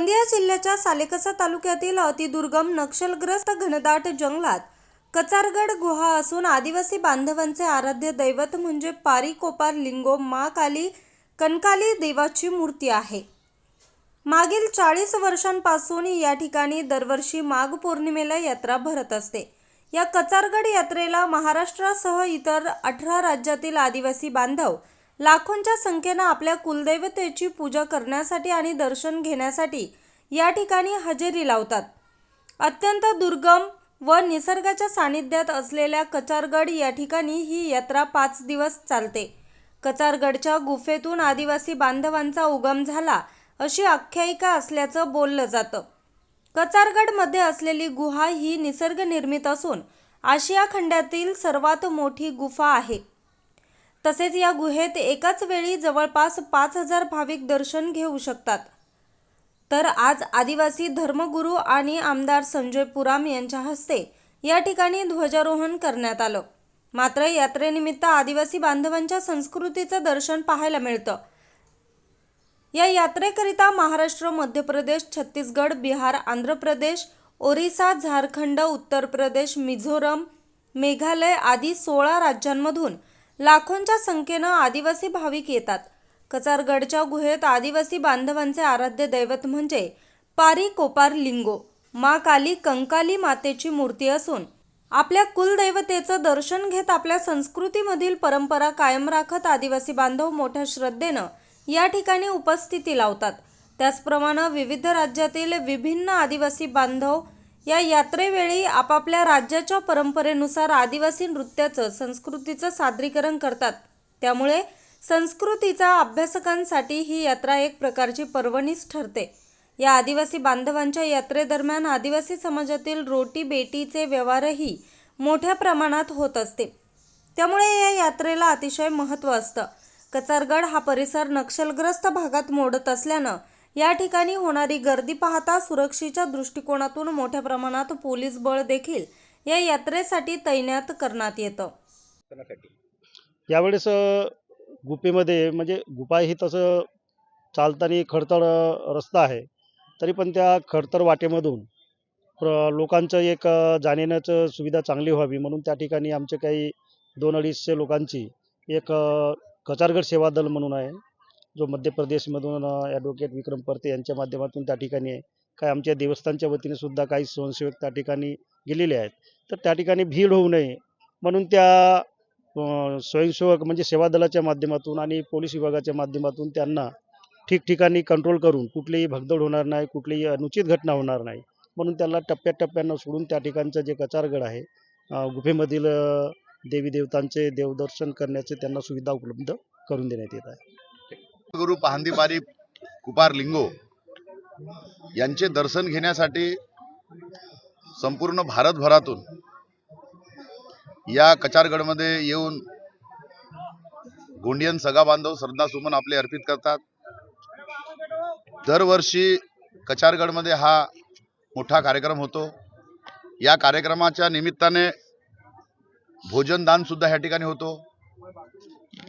गोंदिया जिल्ह्याच्या सालेकसा तालुक्यातील अतिदुर्गम नक्षलग्रस्त घनदाट जंगलात कचारगड गुहा असून आदिवासी बांधवांचे आराध्य दैवत म्हणजे पारी कोपार लिंगो मा काली कनकाली देवाची मूर्ती आहे. मागील चाळीस वर्षांपासून या ठिकाणी दरवर्षी माघ पौर्णिमेला यात्रा भरत असते. या कचारगड यात्रेला महाराष्ट्रासह इतर अठरा राज्यातील आदिवासी बांधव लाखोंच्या संख्येनं आपल्या कुलदैवतेची पूजा करण्यासाठी आणि दर्शन घेण्यासाठी या ठिकाणी हजेरी लावतात. अत्यंत दुर्गम व निसर्गाच्या सानिध्यात असलेल्या कचारगड या ठिकाणी ही यात्रा पाच दिवस चालते. कचारगडच्या गुफेतून आदिवासी बांधवांचा उगम झाला अशी आख्यायिका असल्याचं बोललं जातं. कचारगडमध्ये असलेली गुहा ही निसर्गनिर्मित असून आशिया खंडातील सर्वात मोठी गुफा आहे. तसेच या गुहेत एकाच वेळी जवळपास पाच हजार भाविक दर्शन घेऊ शकतात. तर आज आदिवासी धर्मगुरू आणि आमदार संजय पुराम यांच्या हस्ते या ठिकाणी ध्वजारोहण करण्यात आलं. मात्र यात्रेनिमित्त आदिवासी बांधवांच्या संस्कृतीचं दर्शन पाहायला मिळतं. या यात्रेकरिता महाराष्ट्र मध्य प्रदेश छत्तीसगड बिहार आंध्र प्रदेश ओरिसा झारखंड उत्तर प्रदेश मिझोरम मेघालय आदी सोळा राज्यांमधून लाखोंच्या संख्येनं आदिवासी भाविक येतात. कचारगडच्या गुहेत आदिवासी बांधवांचे आराध्य दैवत म्हणजे पारी कोपार लिंगो मा काली कंकाली मातेची मूर्ती असून आपल्या कुलदैवतेचं दर्शन घेत आपल्या संस्कृतीमधील परंपरा कायम राखत आदिवासी बांधव मोठ्या श्रद्धेनं या ठिकाणी उपस्थिती लावतात. त्याचप्रमाणे विविध राज्यातील विभिन्न आदिवासी बांधव या यात्रेवेळी आपापल्या राज्याच्या परंपरेनुसार आदिवासी नृत्याचं संस्कृतीचं सादरीकरण करतात. त्यामुळे संस्कृतीचा अभ्यासकांसाठी ही यात्रा एक प्रकारची पर्वणीच ठरते. या आदिवासी बांधवांच्या यात्रेदरम्यान आदिवासी समाजातील रोटी बेटीचे व्यवहारही मोठ्या प्रमाणात होत असते. त्यामुळे या यात्रेला अतिशय महत्त्व असतं. कचारगड हा परिसर नक्षलग्रस्त भागात मोडत असल्यानं या ठिकाणी होणारी गर्दी पाहता सुरक्षेच्या दृष्टिकोनातून मोठ्या प्रमाणात पोलीस बळ देखील या यात्रेसाठी तैनात करण्यात येतं. यावेळेस अ, गुफेमध्ये म्हणजे गुफा ही तसं चालताना खडतर रस्ता आहे. तरी पण त्या खडतर वाटेमधून प्र लोकांचं एक अ, जाण्यायेण्याचं सुविधा चांगली व्हावी. म्हणून त्या ठिकाणी आमचे काही दोन अडीचशे लोकांची एक कचारगड सेवा दल म्हणून आहे. जो मध्य प्रदेशमधून ॲडव्होकेट विक्रम परते यांच्या माध्यमातून त्या ठिकाणी आहे काय आमच्या देवस्थानच्या वतीने सुद्धा काही स्वयंसेवक त्या ठिकाणी गेलेले आहेत. तर त्या ठिकाणी भीड होऊ नये. म्हणून त्या स्वयंसेवक म्हणजे सेवा दलाच्या माध्यमातून आणि पोलीस विभागाच्या माध्यमातून त्यांना ठिकठिकाणी कंट्रोल करून कुठलीही भगदड होणार नाही कुठलीही अनुचित घटना होणार नाही. म्हणून त्यांना टप्प्याटप्प्यानं सोडून त्या ठिकाणचं जे कचारगड आहे गुफेमधील देवी देवतांचे देवदर्शन करण्याचे त्यांना सुविधा उपलब्ध करून देण्यात येत आहे. गुरु पहांदीबारी कुपार लिंगो यांचे दर्शन घेण्यासाठी संपूर्ण भारतभरातून या कचारगडमध्ये येऊन गोंडियन सगा बांधव श्रद्धासुमन आपले अर्पित करतात. दरवर्षी कचारगडमध्ये हा मोठा कार्यक्रम होतो. या कार्यक्रमाच्या निमित्ताने भोजनदान सुद्धा ह्या ठिकाणी होतो.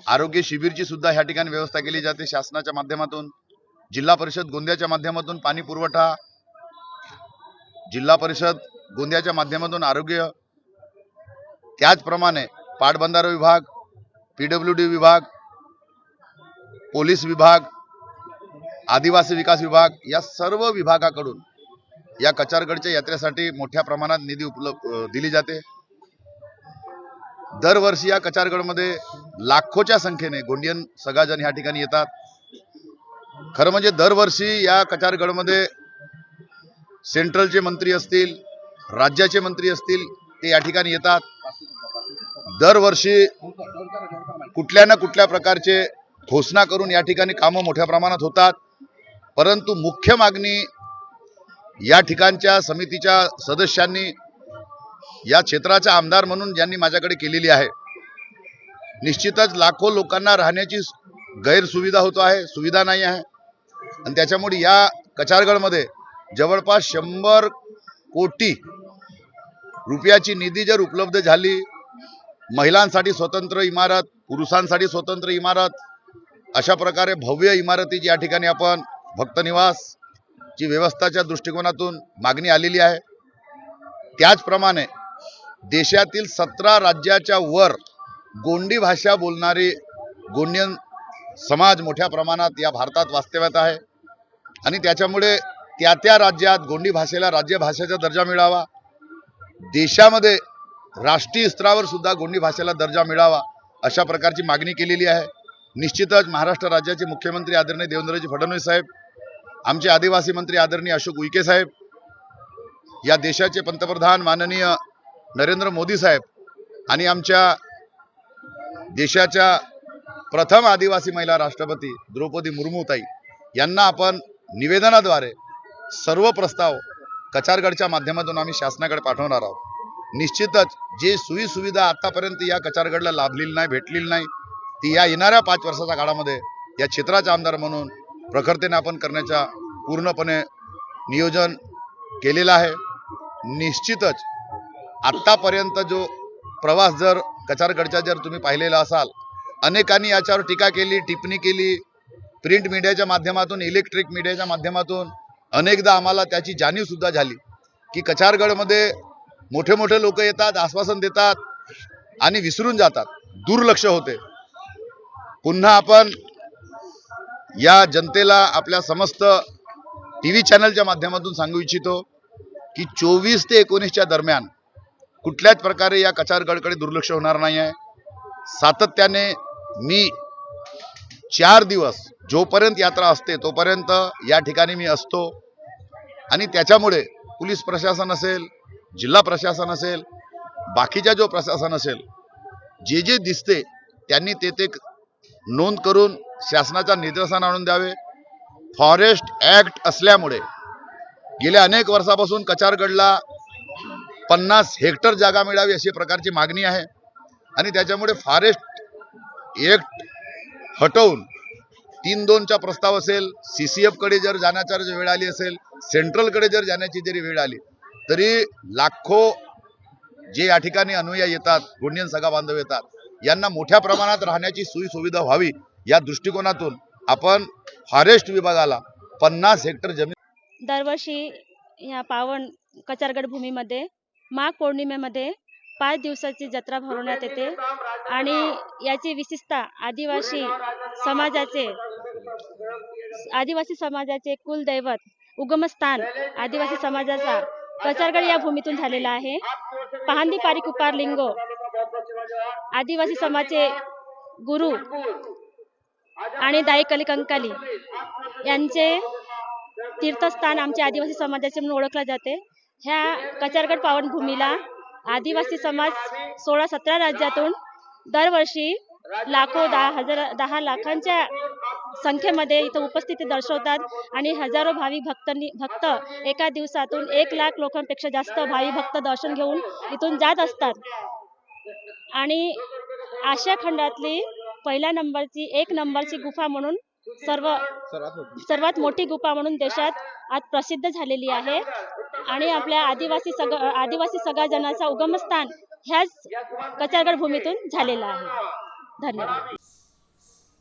आरोग्य शिबिरची सुद्धा ह्या ठिकाणी व्यवस्था केली जाते शासनाच्या माध्यमातून. जिल्हा परिषद गोंदियाच्या माध्यमातून पाणी पुरवठा जिल्हा परिषद गोंदियाच्या माध्यमातून आरोग्य त्याचप्रमाणे पाटबंधारा विभाग पी डब्ल्यू डी विभाग पोलीस विभाग आदिवासी विकास विभाग या सर्व विभागाकडून या कचारगडच्या यात्रेसाठी मोठ्या प्रमाणात निधी उपलब्ध दिली जाते. दरवर्षी या कचारगडमध्ये लाखोच्या संख्येने गोंडियन सगाजन ह्या ठिकाणी येतात. खरं म्हणजे दरवर्षी या कचारगडमध्ये सेंट्रलचे मंत्री असतील राज्याचे मंत्री असतील ते या ठिकाणी येतात. दरवर्षी कुठल्या ना कुठल्या प्रकारचे घोषणा करून या ठिकाणी कामं मोठ्या प्रमाणात होतात. परंतु मुख्य मागणी या ठिकाणच्या समितीच्या सदस्यांनी या क्षेत्राचा आमदार म्हणून ज्यांनी माझ्याकडे केलेली आहे निश्चितच लाखो लोकांना राहण्याची गैरसुविधा होतो आहे सुविधा नाही आहे. आणि त्याच्यामुळे या कचारगडमध्ये जवळपास शंभर कोटी रुपयाची निधी जर उपलब्ध झाली महिलांसाठी स्वतंत्र इमारत पुरुषांसाठी स्वतंत्र इमारत अशा प्रकारे भव्य इमारती या ठिकाणी आपण भक्तनिवासची व्यवस्थाच्या दृष्टिकोनातून मागणी आलेली आहे. त्याचप्रमाणे देशातील सतरा राज्याच्या वर गोंडी भाषा बोलणारी गोंडियन समाज मोठ्या प्रमाणात या भारतात वास्तव्यात आहे. आणि त्याच्यामुळे त्या त्या राज्यात गोंडी भाषेला राज्यभाषेचा दर्जा मिळावा. देशामध्ये राष्ट्रीय स्तरावर सुद्धा गोंडी भाषेला दर्जा मिळावा अशा प्रकारची मागणी केलेली आहे. निश्चितच महाराष्ट्र राज्याचे मुख्यमंत्री आदरणीय देवेंद्रजी फडणवीस साहेब आमचे आदिवासी मंत्री आदरणीय अशोक उईके साहेब या देशाचे पंतप्रधान माननीय नरेंद्र मोदी साहेब आणि आमच्या देशाच्या प्रथम आदिवासी महिला राष्ट्रपती द्रौपदी मुर्मूताई यांना आपण निवेदनाद्वारे सर्व प्रस्ताव कचारगडच्या माध्यमातून आम्ही शासनाकडे पाठवणार आहोत. निश्चितच जे सोयी सुविधा आतापर्यंत या कचारगडला लाभलेली नाही भेटलेली नाही ती या येणाऱ्या पाच वर्षाच्या काळामध्ये या क्षेत्राचा आमदार म्हणून प्रखरतेने आपण करण्याच्या पूर्णपणे नियोजन केलेलं आहे. निश्चितच आत्तापर्यंत जो प्रवास जर कचारगडचा जर तुम्ही पाहिलेला असाल अनेकांनी याच्यावर टीका केली टिप्पणी केली प्रिंट मीडियाच्या माध्यमातून इलेक्ट्रिक मीडियाच्या माध्यमातून अनेकदा आम्हाला त्याची जाणीवसुद्धा झाली की कचारगडमध्ये मोठे मोठे लोक येतात आश्वासन देतात आणि विसरून जातात. दुर्लक्ष होते. पुन्हा आपण या जनतेला आपल्या समस्त टी व्ही चॅनलच्या माध्यमातून सांगू इच्छितो की चोवीस ते एकोणीसच्या दरम्यान कुठल्याच प्रकारे या कचारगडकडे दुर्लक्ष होणार नाही आहे सातत्याने मी चार दिवस जोपर्यंत यात्रा असते तोपर्यंत या ठिकाणी मी असतो. आणि त्याच्यामुळे पोलीस प्रशासन असेल जिल्हा प्रशासन असेल बाकीच्या जो प्रशासन असेल जे जे दिसते त्यांनी ते ते नोंद करून शासनाच्या निदर्शन आणून द्यावे. फॉरेस्ट ॲक्ट असल्यामुळे गेल्या अनेक वर्षापासून कचारगडला पन्नास हेक्टर जागा मिळावी अशी प्रकारची मागणी आहे आणि त्याच्यामुळे फॉरेस्ट ॲक्ट हटवून तीन दोनचा प्रस्ताव असेल सी सी एफकडे जर जाण्याचा जर वेळ आली असेल सेंट्रलकडे जर जाण्याची जरी वेळ आली तरी लाखो जे या ठिकाणी अनुयायी येतात गोंडियन सगा बांधव येतात यांना मोठ्या प्रमाणात राहण्याची सोयी सुविधा व्हावी या दृष्टिकोनातून आपण फॉरेस्ट विभागाला पन्नास हेक्टर जमीन दरवर्षी या पावन कचारगड भूमीमध्ये माघ पौर्णिमेमध्ये पाच दिवसाची जत्रा भरवण्यात येते आणि याची विशेषता आदिवासी समाजाचे आदिवासी समाजाचे कुलदैवत उगमस्थान आदिवासी समाजाचा कचारगड या भूमीतून झालेला आहे. पहांदी पारी कुपार लिंगो. आदिवासी समाजचे गुरु आणि दायकली कंकाली यांचे तीर्थस्थान आमच्या आदिवासी समाजाचे म्हणून ओळखले जाते. ह्या कचारगड पावनभूमीला आदिवासी समाज सोळा सतरा राज्यातून दरवर्षी लाखो दहा हजार दहा लाखांच्या संख्येमध्ये इथं उपस्थिती दर्शवतात आणि हजारो भावी भक्तांनी भक्त एका दिवसातून एक लाख लोकांपेक्षा जास्त भावी भक्त दर्शन घेऊन इथून जात असतात. आणि आशिया खंडातली पहिल्या नंबरची एक नंबरची गुफा म्हणून सर्व सर्वात मोठी गुफा म्हणून देशात आज प्रसिद्ध झालेली आहे. आणि आपल्या आदिवासी सग आदिवासी सगळ्या उगमस्थान ह्याच कचारगड भूमीतून झालेला आहे. धन्यवाद.